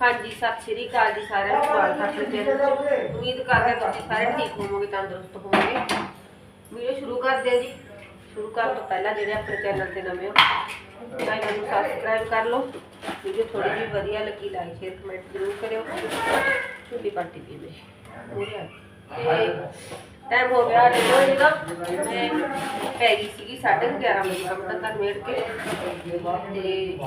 ਹਾਂਜੀ, ਸਤਿ ਸ਼੍ਰੀ ਅਕਾਲ ਜੀ ਸਾਰਿਆਂ ਨੂੰ, ਸਵਾਗਤ ਹੈ ਆਪਣੇ ਚੈਨਲ 'ਚ। ਉਮੀਦ ਕਰਦੇ ਹਾਂ ਤੁਸੀਂ ਸਾਰੇ ਠੀਕ ਹੋਵੋਗੇ, ਤੰਦਰੁਸਤ ਹੋਵੋਗੇ। ਵੀਡੀਓ ਸ਼ੁਰੂ ਕਰਦੇ ਹਾਂ ਜੀ। ਸ਼ੁਰੂ ਕਰਨ ਤੋਂ ਪਹਿਲਾਂ ਜਿਹੜੇ ਆਪਣੇ ਚੈਨਲ ਤੇ ਨਵੇਂ ਹੋ ਚੈਨਲ ਨੂੰ ਸਬਸਕ੍ਰਾਈਬ ਕਰ ਲਓ। ਵੀਡੀਓ ਥੋੜੀ ਜਿਹੀ ਵਧੀਆ ਲੱਗੀ ਲਾਈਕ ਸ਼ੇਅਰ ਕਮੈਂਟ ਜ਼ਰੂਰ ਕਰਿਓ। ਛੁੱਟੀ ਪਾਰਟੀ ਵੀ ਮੇ ਤੇ ਟਾਈਮ ਹੋ ਗਿਆ ਡੇਢ ਵਜੇ ਦਾ। ਮੈਂ ਪੈ ਗਈ ਸੀਗੀ 11:30 ਵਜੇ ਕੰਮ ਧੰਦਾ ਨਿਬੇੜ ਕੇ। ਤੇ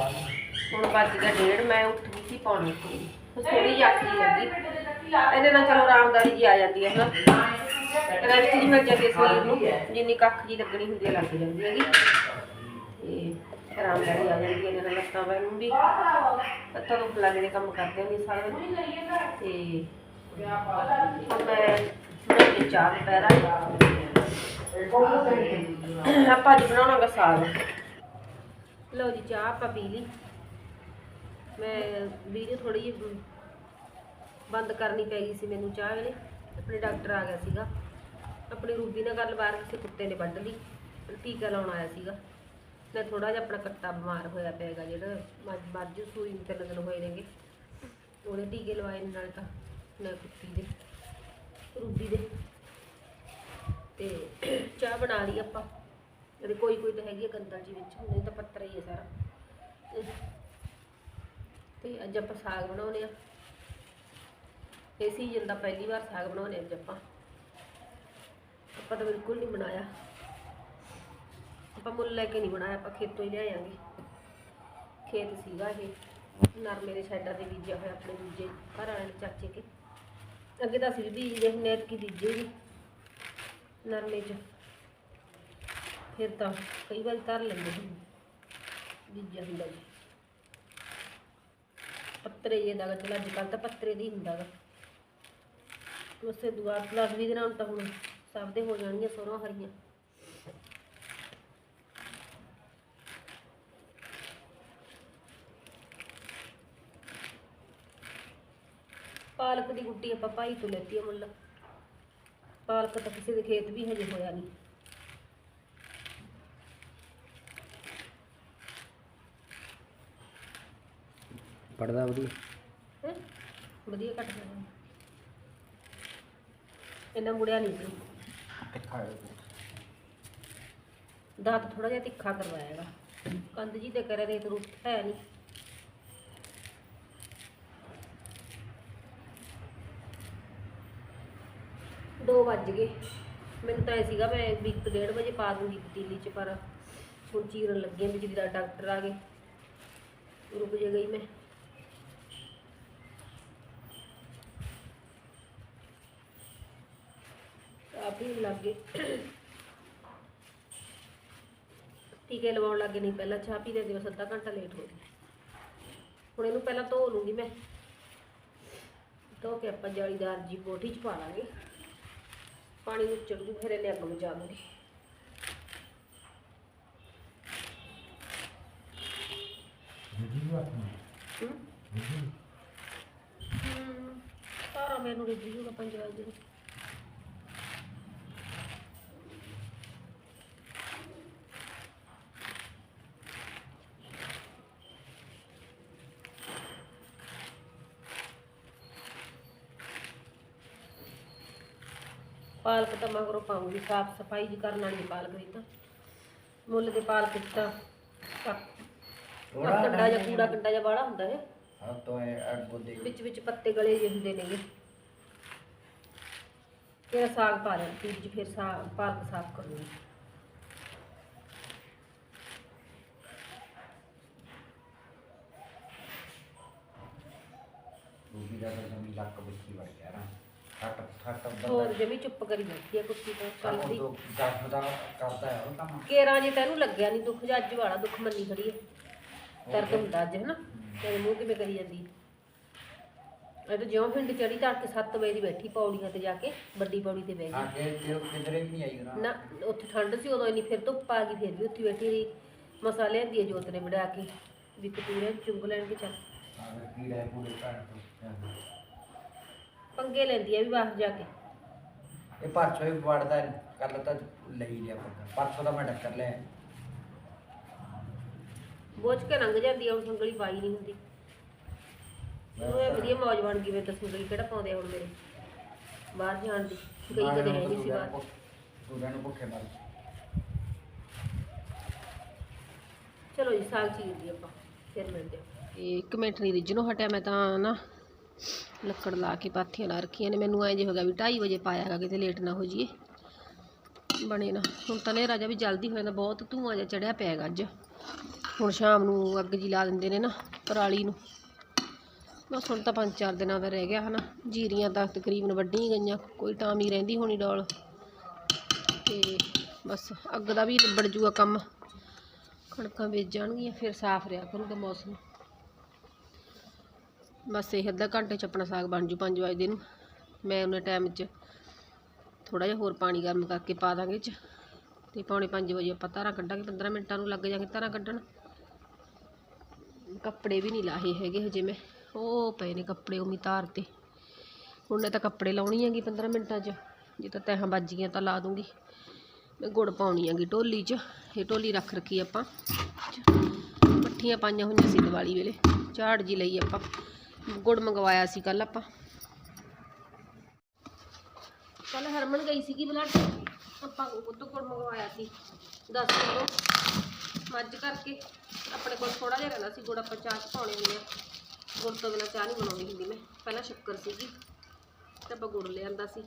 ਹੁਣ ਵੱਜ ਗਿਆ ਡੇਢ, ਮੈਂ ਉੱਠ ਗਈ ਸੀ ਪੌਣੇ ਕੁ ਥੋੜੀ ਜਿਹੀ ਅੱਖ ਲੱਗੀ। ਇਹਦੇ ਨਾਲ ਚਲੋ ਆਰਾਮਦਾਰੀ ਜੀ ਆ ਜਾਂਦੀ ਹੈ, ਹਨਾ? ਰੈਸਟ ਜੀ ਮਿਲ ਜਾਂਦੀ ਸਰੀਰ ਨੂੰ। ਜਿੰਨੀ ਕੱਖ ਜੀ ਲੱਗਣੀ ਹੁੰਦੀ ਹੈ, ਲੱਗ ਜਾਂਦੀ ਹੈਗੀ। ਤੇ ਆਰਾਮਦਾਰੀ ਆ ਜਾਂਦੀ ਹੈ ਇਹਨਾਂ ਲੱਤਾਂ ਵੈਨ ਨੂੰ ਵੀ। ਹੱਥਾਂ ਤੋਂ ਲੱਗੇ ਦੇ ਕੰਮ ਕਰਦੇ ਹੁੰਦੇ ਸਾਰਾ ਤੇ ਮੈਂ ਚਾਹ ਦੁਪਹਿਰਾ ਆਪਾਂ ਅੱਜ ਬਣਾਉਣਾਗਾ ਸਾਗ। ਲਓ ਜੀ, ਚਾਹ ਆਪਾਂ ਪੀ ਲਈ। ਮੈਂ ਵੀਡੀਓ ਥੋੜੀ ਜਿਹੀ ਬੰਦ ਕਰਨੀ ਪੈ ਗਈ ਸੀ ਮੈਨੂੰ ਚਾਹ ਵੇਲੇ। ਆਪਣੇ ਡਾਕਟਰ ਆ ਗਿਆ ਸੀਗਾ। ਆਪਣੀ ਰੂਬੀ ਨਾਲ ਗੱਲ ਬਾਹਰ ਕਿਸੇ ਕੁੱਤੇ ਨੇ ਵੱਢ ਲਈ। ਟੀਕਾ ਲਾਉਣ ਆਇਆ ਸੀਗਾ। ਮੈਂ ਥੋੜਾ ਜਿਹਾ ਆਪਣਾ ਕੱਟਾ ਬਿਮਾਰ ਹੋਇਆ ਪਿਆਗਾ ਜਿਹੜਾ। ਮੱਝ ਮੱਝ ਸੂਈ ਨੂੰ ਤਿੰਨ ਹੋਏ ਨੇਗੇ। ਉਹਦੇ ਟੀਕੇ ਲਵਾਏ ਨੇ ਨਾਲ ਤਾਂ ਮੈਂ ਕੁੱਤੀ ਦੇ, ਰੂਬੀ ਦੇ। ਤੇ ਚਾਹ ਬਣਾ ਲਈ ਆਪਾਂ। ਇਹਦੇ ਕੋਈ ਕੋਈ ਤਾਂ ਹੈਗੀ ਆ ਗੰਦਲ ਜੀ ਵਿੱਚ। ਨਹੀਂ ਤਾਂ ਪੱਤਰ ਹੀ ਹੈ ਸਾਰਾ। ਤੇ- ਅੱਜ ਆਪਾਂ ਸਾਗ ਬਣਾਉਨੇ ਆ। ਇਹ ਸੀਜ਼ਨ ਦਾ ਪਹਿਲੀ ਵਾਰ ਸਾਗ ਬਣਾਉਨੇ ਅੱਜ ਆਪਾਂ। ਆਪਾਂ ਤਾਂ ਬਿਲਕੁਲ ਨਹੀਂ ਬਣਾਇਆ। ਆਪਾਂ ਮੁੱਲ ਲੈ ਕੇ ਨਹੀਂ ਬਣਾਇਆ, ਆਪਾਂ ਖੇਤੋਂ ਹੀ ਲਿਆਵਾਂਗੇ ਖੇਤ ਸੀਗਾ ਇਹ। ਨਰਮੇ ਦੇ ਸਾਈਡਾਂ ਤੇ ਬੀਜਿਆ ਹੋਇਆ ਆਪਣੇ ਦੂਜੇ ਘਰ ਵਾਲੇ ਨੇ ਚਾਚੇ ਕੇ। ਅੱਗੇ ਤਾਂ ਅਸੀਂ ਵੀ ਬੀਜਦੇ ਹੁੰਦੇ ਐਤਕੀ ਬੀਜੇ ਵੀ। ਨਰਮੇ 'ਚ। ਫਿਰ ਤਾਂ ਕਈ ਵਾਰ ਧਰ ਲੈਂਦੇ ਹੁੰਦੇ ਬੀਜਿਆ ਹੁੰਦਾ ਜੀ ਪੱਤਰੇ ਜੇ ਦਾ, ਚਲ ਅੱਜ ਕੱਲ ਤਾਂ ਪੱਤਰੇ ਦੀ ਹੁੰਦਾ ਗਾ ਉਸੇ ਦੁਆ ਪਲੱਸ ਵੀ ਦੇ ਨਾਲ ਤਾਂ ਹੁਣ ਸਭ ਦੇ ਹੋ ਜਾਣਗੀਆਂ ਸਰੋਂ ਹਰੀਆਂ। ਪਾਲਕ ਦੀ ਗੁੱਟੀ ਆਪਾਂ ਭਾਈ ਤੋਂ ਲੈਤੀ ਆ ਮੁੱਲ। ਪਾਲਕ ਤਾਂ ਕਿਸੇ ਦੇ ਖੇਤ ਵੀ ਹਜੇ ਹੋਇਆ ਨਹੀਂ ਪੜਦਾ ਵਧੀਆ। ਹੈਂ? ਵਧੀਆ ਕੱਟ ਗਿਆ ਇਹਨਾਂ ਮੁੜਿਆ ਨਹੀਂ ਸੀ। ਦਾਤ ਥੋੜਾ ਜਿਹਾ ਤਿੱਖਾ ਕਰਵਾਏਗਾ ਕੰਦ ਜੀ ਤੇ ਕਰੇ ਦੇ ਤੇ ਰੁੱਟ ਹੈ ਨਹੀਂ ਦੋ ਵੱਜ ਗਏ। ਮੈਨੂੰ ਤਾਂ ਇਹ ਸੀਗਾ ਮੈਂ ਵੀ ਇੱਕ ਡੇਢ ਵਜੇ ਪਾ ਦੂੰਗੀ ਪਤੀਲੀ 'ਚ ਪਰ ਹੁਣ ਚੀਰਨ ਲੱਗੀ ਹਾਂ ਬਿਜਲੀ ਦਾ ਡਾਕਟਰ ਆ ਗਏ। ਰੁਕ ਜੇ ਗਈ ਮੈਂ। ਕਾਫੀ ਲੱਗੇ ਟੀਕੇ ਲਵਾਉਣ ਲੱਗੇ ਨਹੀਂ ਪਹਿਲਾਂ ਚਾਹ ਪੀ ਲੈਂਦੇ ਬਸ ਅੱਧਾ ਘੰਟਾ ਲੇਟ ਹੋ ਗਈ ਹੁਣ ਇਹਨੂੰ ਪਹਿਲਾਂ ਧੋ ਲੂੰਗੀ ਮੈਂ। ਧੋ ਕੇ ਆਪਾਂ ਜਾਲੀਦਾਰ ਜੀ ਬੋਟੀ ਚ ਪਾ ਲਾਂਗੇ। ਪਾਣੀ ਨੂੰ ਚੜੂ ਫਿਰ ਇਹਨੇ ਅੱਗ ਹੂੰ। ਹੂੰ। ਸਾਰਾ ਮੈਨੂੰ ਰਿੱਝ ਜੂਗਾ ਪੰਜ ਵਜੇ। ਨੂੰ। ਪਾਲਕ ਤਾਂ ਮਗਰੋਂ ਪਾਉਂਗੀ ਸਾਫ਼ ਸਫ਼ਾਈ ਜੀ ਕਰਨ ਵਾਲੀ ਪਾਲਕ ਦੀ ਤਾਂ। ਮੁੱਲ ਦੇ ਪਾਲਕ ਤਾਂ ਆਹ ਕੰਡਾ ਜਾਂ ਕੂੜਾ ਕੰਡਾ ਜਾਂ ਬਾੜਾ ਹੁੰਦਾ ਹੈ। ਹਾਂ ਤੋਂ ਇਹ ਅੱਗੋ ਦੇ ਵਿੱਚ ਵਿੱਚ ਪੱਤੇ ਗਲੇ ਜਿਹੇ ਹੁੰਦੇ ਨੇਗੇ। ਫਿਰ ਸਾਗ ਪਾ ਲੈਣ ਫਿਰ ਜੀ ਫਿਰ ਸਾਗ ਪਾਲਕ ਸਾਫ਼ ਕਰੂੰਗੀ। ਰੂਬੀ ਦਾ ਤਾਂ ਲੱਕ ਬੱਚੀ ਵੜ ਗਿਆ ਨਾ। ਠੱਟ ਠੱਟ ਹੋਰ ਬੰਦਾ ਜਮੀ ਚੁੱਪ ਕਰੀ ਬੈਠੀ ਆ ਕੁੱਤੀ ਤੋਂ ਕੱਲ ਦੀ ਤੋਂ ਜੱਟ ਦਾ ਕਰਦਾ ਹੈ ਉਹ ਕੰਮ ਕੇਰਾਂ ਜੇ ਤੈਨੂੰ ਲੱਗਿਆ ਨਹੀਂ ਦੁੱਖ ਜਾਂ ਅੱਜ ਵਾਲਾ ਦੁੱਖ ਮੰਨੀ ਖੜੀ ਹੈ ਦਰਦ ਹੁੰਦਾ ਅੱਜ ਹਨਾ? ਤੇਰੇ ਮੂੰਹ ਕਿਵੇਂ ਕਰੀ ਜਾਂਦੀ ਇਹ ਤਾਂ ਜਿਉਂ ਪਿੰਡ ਚੜੀ ਤਾਂ ਕੇ 7 ਵਜੇ ਦੀ ਬੈਠੀ ਪੌੜੀਆਂ ਤੇ ਜਾ ਕੇ ਵੱਡੀ ਪੌੜੀ ਤੇ ਬਹਿ ਆ ਗਈ। ਕੇ ਤੇ ਉਹ ਕਿਧਰੇ ਵੀ ਨਹੀਂ ਆਈ ਨਾ ਨਾ ਉੱਥੇ ਠੰਡ ਸੀ ਉਦੋਂ ਇੰਨੀ ਫਿਰ ਧੁੱਪ ਆ ਗਈ ਫਿਰ ਵੀ ਉੱਥੇ ਬੈਠੀ ਰਹੀ। ਮਸਾਲੇ ਦੀ ਜੋਤ ਨੇ ਵੜਾ ਕੇ ਵੀ ਕਤੂਰੇ ਚੁੰਗ ਲੈਣ ਕੇ ਚੱਲ ਕੀੜਾ ਪੂਰੇ ਘਰ ਤੋਂ। ਪੰਗੇ ਲੈਂਦੀ ਆ ਵੀ ਬਾਹਰ ਜਾ ਕੇ। ਇਹ ਪਰਸੋਂ ਹੀ ਵੜਦਾ ਕੱਲ ਤਾਂ ਲਈ ਲਿਆ ਪਰਸੋਂ ਦਾ ਮੈਂ ਡੱਕਰ ਲਿਆ। ਬੋਝ ਕੇ ਲੰਘ ਜਾਂਦੀ ਆ ਉਹ ਸੰਗਲੀ ਪਾਈ ਨਹੀਂ ਹੁੰਦੀ। ਉਹ ਇਹ ਵਧੀਆ ਮੌਜ ਬਣ ਗਈ ਵੇ ਕਿਹੜਾ ਪਾਉਂਦੇ ਆ ਹੁਣ ਮੇਰੇ? ਬਾਹਰ ਜਾਣ ਦੀ ਗਈ ਕਦੇ ਹੈ ਨਹੀਂ ਸੀ ਬਾਹਰ। ਦੂਰਿਆਂ ਨੂੰ ਭੁੱਖੇ ਮਰ ਚਲੋ ਜੀ ਸਾਗ ਚੀਰ ਦੀ ਆਪਾਂ ਫਿਰ ਮਿਲਦੇ ਇਹ ਇੱਕ ਮਿੰਟ ਨਹੀਂ ਰਿੱਝਣੋਂ ਹਟਿਆ ਮੈਂ ਤਾਂ ਨਾ ਲੱਕੜ ਲਾ ਕੇ ਪਾਥੀਆਂ ਲਾ ਰੱਖੀਆਂ ਨੇ। ਮੈਨੂੰ ਐਂ ਜੇ ਹੋ ਗਿਆ ਵੀ 2:30 ਵਜੇ ਪਾਇਆਗਾ ਕਿਤੇ ਲੇਟ ਨਾ ਹੋ ਜਾਈਏ। ਬਣੇ ਨਾ। ਹੁਣ ਤਾਂ ਨੇਰਾ ਜਿਹਾ ਵੀ ਜਲਦੀ ਹੋ ਜਾਂਦਾ, ਬਹੁਤ ਧੂਆਂ ਜਿਹਾ ਚੜਿਆ ਪਿਆ ਹੈਗਾ ਅੱਜ। ਹੁਣ ਸ਼ਾਮ ਨੂੰ ਅੱਗ ਜੀ ਲਾ ਦਿੰਦੇ ਨੇ ਨਾ, ਪਰਾਲੀ ਨੂੰ। ਬਸ ਹੁਣ ਤਾਂ ਪੰਜ ਚਾਰ ਦਿਨਾਂ ਦਾ ਰਹਿ ਗਿਆ ਹਨਾ। ਜੀਰੀਆਂ ਤਾਂ ਤਕਰੀਬਨ ਵੱਢੀਆਂ ਗਈਆਂ, ਕੋਈ ਟਾਮੀ ਰਹਿੰਦੀ ਹੋਣੀ ਡੋਲ। ਤੇ ਬਸ ਅੱਗ ਦਾ ਵੀ ਨਿਬੜ ਜੂਗਾ ਕੰਮ। ਕਣਕਾਂ ਵੇਚ ਜਾਣਗੀਆਂ, ਫਿਰ ਸਾਫ਼ ਰਿਹਾ ਕਰੂਗਾ ਮੌਸਮ। ਬਸ ਇਹ ਅੱਧਾ ਘੰਟੇ ਚ ਆਪਣਾ ਸਾਗ ਬਣ ਜੂ 5 ਵਜੇ ਨੂੰ ਮੈਂ ਉਹਨੇ ਟਾਈਮ 'ਚ ਥੋੜਾ ਜਿਹਾ ਹੋਰ ਪਾਣੀ ਗਰਮ ਕਰਕੇ ਪਾ ਦਾਂਗੇ ਚ। ਤੇ ਪੌਣੇ 5 ਵਜੇ ਆਪਾਂ ਧਾਰਾਂ ਕੱਢਾਂਗੇ 15 ਮਿੰਟਾਂ ਨੂੰ ਲੱਗ ਜਾਗੇ ਧਾਰਾਂ ਕੱਢਣ। ਕੱਪੜੇ ਵੀ ਨਹੀਂ ਲਾਹੇ ਹੈਗੇ ਹਜੇ ਮੈਂ। ਉਹ ਪਏ ਨੇ ਕੱਪੜੇ ਉਮੀ ਧਾਰ ਤੇ। ਹੁਣ ਤਾਂ ਕੱਪੜੇ ਲਾਉਣੀ ਹੈਗੀ 15 ਮਿੰਟਾਂ 'ਚ। ਜੇ ਤਾਂ ਤੈਹਾਂ ਵੱਜ ਗਈਆਂ ਤਾਂ ਲਾ ਦੂੰਗੀ। ਮੈਂ ਗੁੜ ਪਾਉਣੀ ਹੈਗੀ ਢੋਲੀ 'ਚ। ਇਹ ਢੋਲੀ ਰੱਖ ਰੱਖੀ ਆਪਾਂ। ਮੱਠੀਆਂ ਪਾਈਆਂ ਹੋਈਆਂ ਸੀ ਦੀਵਾਲੀ ਵੇਲੇ। ਝਾੜ ਜੀ ਲਈ ਆਪਾਂ। ਗੁੜ ਮੰਗਵਾਇਆ ਸੀ ਕੱਲ ਆਪਾਂ। ਕੱਲ ਹਰਮਨ ਗਈ ਸੀਗੀ ਬਲੱਡ ਆਪਾਂ ਉਹ ਗੁੜ ਮੰਗਵਾਇਆ ਸੀ 10 ਕਿਲੋ। ਮੱਝ ਕਰਕੇ ਆਪਣੇ ਕੋਲ ਥੋੜਾ ਜਿਹਾ ਰਹਿੰਦਾ ਸੀ, ਗੁੜ ਆਪਾਂ ਚਾਹ 'ਚ ਪਾਉਣੇ ਹੁੰਦੇ ਆ। ਗੁੜ ਤੋਂ ਬਿਨਾਂ ਚਾਹ ਨਹੀਂ ਬਣਾਉਣੀ ਹੁੰਦੀ ਮੈਂ, ਪਹਿਲਾਂ ਸ਼ੱਕਰ ਸੀਗੀ, ਤੇ ਆਪਾਂ ਗੁੜ ਲਿਆਂਦਾ ਸੀ।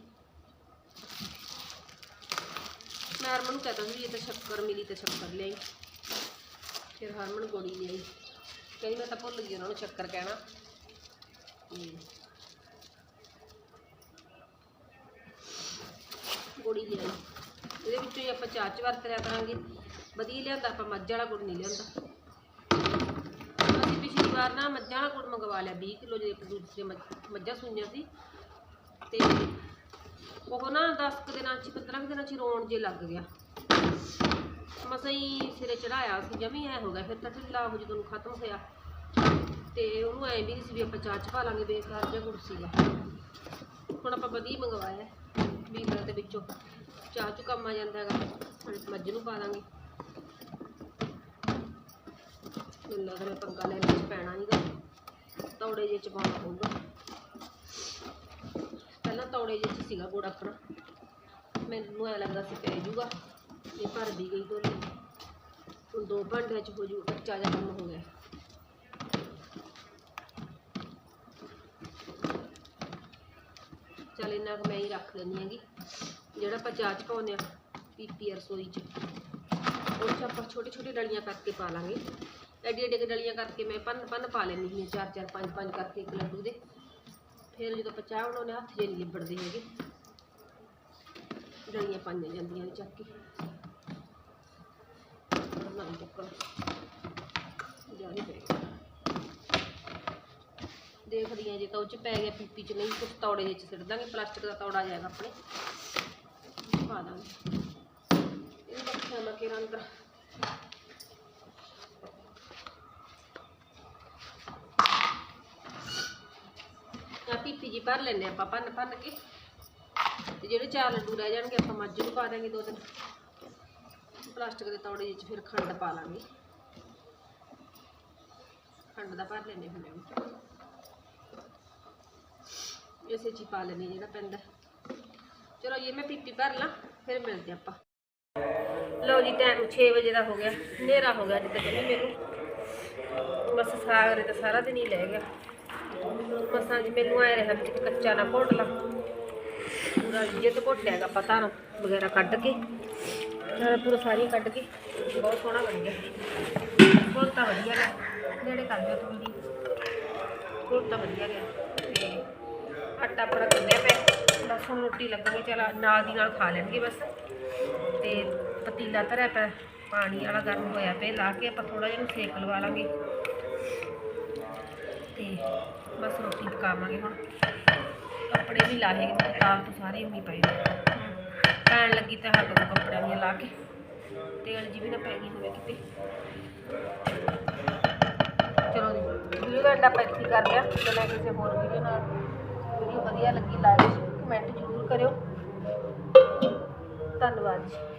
ਮੈਂ ਹਰਮਨ ਨੂੰ ਕਹਤਾ ਸੀ ਵੀ ਇਹ ਤਾਂ ਸ਼ੱਕਰ ਮਿਲੀ ਤੇ ਸ਼ੱਕਰ ਲਿਆਈ। ਫਿਰ ਹਰਮਨ ਗੋੜੀ ਲਿਆਈ। ਕਹਿੰਦੀ ਮੈਂ ਤਾਂ ਭੁੱਲ ਗਈ ਉਹਨਾਂ ਨੂੰ ਸ਼ੱਕਰ ਕਹਿਣਾ। ਗੋੜੀ ਲਿਆਈ ਇਹਦੇ ਵਿੱਚੋਂ ਹੀ ਆਪਾਂ ਚਾਹ ਚ ਵਰਤ ਲਿਆ ਕਰਾਂਗੇ। ਵਧੀਆ ਲਿਆਂਦਾ, ਆਪਾਂ ਮੱਝ ਵਾਲਾ ਗੁੜ ਨਹੀਂ ਲਿਆਂਦਾ। ਅਸੀਂ ਪਿਛਲੀ ਵਾਰ ਨਾ ਮੱਝਾਂ ਵਾਲਾ ਗੁੜ ਮੰਗਵਾ ਲਿਆ 20 ਕਿਲੋ ਜੇ ਦੂਸਰੇ ਮੱਝਾਂ ਸੂਈਆਂ ਸੀ। ਤੇ ਉਹ ਨਾ 10 ਕੁ ਦਿਨਾਂ ਚ 15 ਕੁ ਦਿਨਾਂ ਚ ਰੋਣ ਜੇ ਲੱਗ ਗਿਆ। ਮਸਾਂ ਹੀ ਸਿਰੇ ਚੜਾਇਆ ਸੀ, ਜਮੀ ਐ ਹੋ ਗਿਆ, ਫਿਰ ਤਾਂ ਢਿੱਲਾ ਹੋ ਜਦੋਂ ਖਤਮ ਹੋਇਆ। ਤੇ ਉਹਨੂੰ ਐ ਵੀ ਨਹੀਂ ਸੀ ਵੀ ਆਪਾਂ ਚਾਹ ਚ ਪਾ ਲਾਂਗੇ ਬੇਕਾਰ ਜਿਹਾ ਗੁੜ ਸੀਗਾ। ਹੁਣ ਆਪਾਂ ਵਧੀਆ ਮੰਗਵਾਇਆ ਵੀਰਾਂ ਦੇ ਵਿੱਚੋਂ। ਚਾਹ ਚ ਕੰਮ ਆ ਜਾਂਦਾ ਹੈਗਾ। ਹੁਣ ਮੱਝ ਨੂੰ ਪਾ ਲਾਂਗੇ ਮੈਨੂੰ ਲੱਗ ਰਿਹਾ ਪੰਗਾ ਲੈਣ ਵਿੱਚ ਪੈਣਾ ਨਹੀਂਗਾ ਤੌੜੇ ਜਿਹੇ ਚ ਪਾਉਣਾ ਪਊਗਾ। ਪਹਿਲਾਂ ਤੌੜੇ ਜਿਹੇ ਚ ਸੀਗਾ ਗੁੜ ਆਪਣਾ ਮੈਨੂੰ ਐ ਲੱਗਦਾ ਸੀ ਪੈ ਜੂਗਾ। ਇਹ ਭਰ ਵੀ ਗਈ ਢੋਲੀ ਹੁਣ ਦੋ ਭਾਂਡਿਆਂ ਚ ਹੋ ਜੂ ਕੱਚਾ ਜਿਹਾ ਕੰਮ ਹੋ ਗਿਆ। ਚੱਲ ਇੰਨਾ ਕੁ ਮੈਂ ਹੀ ਰੱਖ ਲੈਂਦੀ ਹੈਗੀ। ਜਿਹੜਾ ਆਪਾਂ ਚਾਹ ਚ ਪਾਉਂਦੇ ਆ ਪੀਪੀ ਰਸੋਈ ਚ। ਉਹ ਚ ਆਪਾਂ ਛੋਟੀ ਛੋਟੀ ਡਲੀਆਂ ਕਰਕੇ ਪਾ ਲਾਂਗੇ। ਐਡੀ ਐਡੀ ਡਲੀਆਂ ਕਰਕੇ ਮੈਂ ਪੰਨ ਪੰਨ ਪਾ ਲੈਂਦੀ ਹਾਂ, ਚਾਰ ਚਾਰ ਪੰਜ ਪੰਜ ਕਰਕੇ ਇੱਕ ਲੱਡੂ ਦੇ। ਫਿਰ ਜਦੋਂ ਆਪਾਂ ਚਾਹ ਬਣਾਉਂਦੇ ਹੱਥ ਜੇ ਨਹੀਂ ਲਿਬੜਦੇ ਹੈਗੇ। ਡਲੀਆਂ ਪਾਈਆਂ ਜਾਂਦੀਆਂ ਨੇ ਚੱਕ ਕੇ। ਬਣਾਉਂ ਚੱਕਰ ਜਾਰੀ ਪਏਗਾ ਦੇਖਦੀ ਹਾਂ ਜੇ ਤਾਂ ਉਹ ਚ ਪੈ ਗਿਆ ਪੀਪੀ ਚ, ਨਹੀਂ ਕੁਛ ਤੌੜੇ ਜਿਹੇ ਚ ਸਿੱਟ ਦਾਂਗੇ, ਪਲਾਸਟਿਕ ਦਾ ਤੌੜਾ ਜਾਏਗਾ ਆਪਣੇ। ਪਾ ਦਾਂਗੇ। ਇਹ ਰੱਖਿਆ ਮੈਂ ਕਿਰਾਂ ਅੰਦਰ। ਆ ਪੀਪੀ ਜੀ ਭਰ ਲੈਣੇ ਆਪਾਂ, ਭੰਨ ਭੰਨ ਕੇ। ਤੇ ਜਿਹੜੇ ਚਾਰ ਲੱਡੂ ਰਹਿ ਜਾਣਗੇ, ਆਪਾਂ ਮੱਝ ਨੂੰ ਪਾ ਦਾਂਗੇ ਦੋ ਤਿੰਨ। ਪਲਾਸਟਿਕ ਦੇ ਤੌੜੇ ਵਿੱਚ ਫਿਰ ਖੰਡ ਪਾ ਲਾਂਗੇ। ਖੰਡ ਦਾ ਭਰ ਲੈਣੇ ਹੁੰਦੇ ਵਿੱਚ ਇਸੇ ਚ ਪਾ ਲੈਣੇ ਜਿਹੜਾ ਪੈਂਦਾ ਚਲੋ ਇਹ ਮੈਂ ਪੀਪੀ ਭਰ ਲਾਂ, ਫਿਰ ਮਿਲਦੇ ਆਪਾਂ। ਲਓ ਜੀ ਟਾਈਮ 6 ਵਜੇ ਦਾ ਹੋ ਗਿਆ, ਹਨੇਰਾ ਹੋ ਗਿਆ ਅੱਜ ਤੱਕ ਨਹੀਂ ਮੈਨੂੰ। ਬਸ ਸਾਗ ਤਾਂ ਸਾਰਾ ਦਿਨ ਹੀ ਲੈ ਗਿਆ। ਮਸਾਂ ਜੀ, ਮੈਨੂੰ ਆਏ ਰਿਹਾ ਵੀ ਕੱਚਾ ਨਾ ਘੋਟ ਲਾ। ਪੂਰਾ ਜੇ ਤੇ ਘੋਟਿਆ ਹੈਗਾ ਪਤਾ ਨਾ ਵਗੈਰਾ ਕੱਢ ਕੇ। ਨਾਲ ਪੂਰਾ ਸਾਰੀ ਕੱਢ ਕੇ। ਬਹੁਤ ਸੋਹਣਾ ਬਣ ਗਿਆ। ਬਹੁਤ ਤਾਂ ਵਧੀਆ ਗਿਆ ਨੇੜੇ ਕਰ ਦਿਓ ਤੁਸੀਂ ਜੀ ਤਾਂ ਵਧੀਆ ਗਿਆ ਆਟਾ ਆਪਣਾ ਗੁੰਨਿਆ ਪਿਆ ਬਸ ਹੁਣ ਰੋਟੀ ਲੱਗਣੀ, ਚਲ ਨਾਲ ਦੀ ਨਾਲ ਖਾ ਲੈਣਗੇ ਬਸ। ਤੇ ਪਤੀਲਾ ਧਰਿਆ ਪਿਆ ਪਾਣੀ ਵਾਲਾ ਗਰਮ ਹੋਇਆ ਪਿਆ, ਲਾ ਕੇ ਆਪਾਂ ਥੋੜਾ ਜਿਹਾ ਸੇਕ ਲਵਾ ਲਾਂਗੇ। ਤੇ ਬਸ ਰੋਟੀ ਪਕਾਵਾਂਗੇ ਹੁਣ। ਕੱਪੜੇ ਵੀ ਲਾਹੇ ਤਾਲ ਤੋਂ ਸਾਰੇ ਉਮੀ ਪਏ ਪੈਣ ਲੱਗੀ ਤਾਂ ਹੱਥ ਤੋਂ ਕੱਪੜਿਆਂ ਦੀਆਂ ਲਾ ਕੇ। ਤੇਲ ਜੀ ਵੀ ਨਾ ਪੈ ਗਈ ਹੋਵੇ ਕਿਤੇ। ਚਲੋ ਜੀ, ਵੀਡੀਓ ਦਾ ਐਂਡ ਆਪਾਂ ਇੱਥੇ ਕਰ ਲਿਆ ਆ ਕਿਸੇ ਹੋਰ ਵੀਡੀਓ ਨਾਲ। ਵਧੀਆ ਲੱਗੀ ਲਾਈਕ ਕਮੈਂਟ ਜ਼ਰੂਰ ਕਰਿਓ। ਧੰਨਵਾਦ ਜੀ।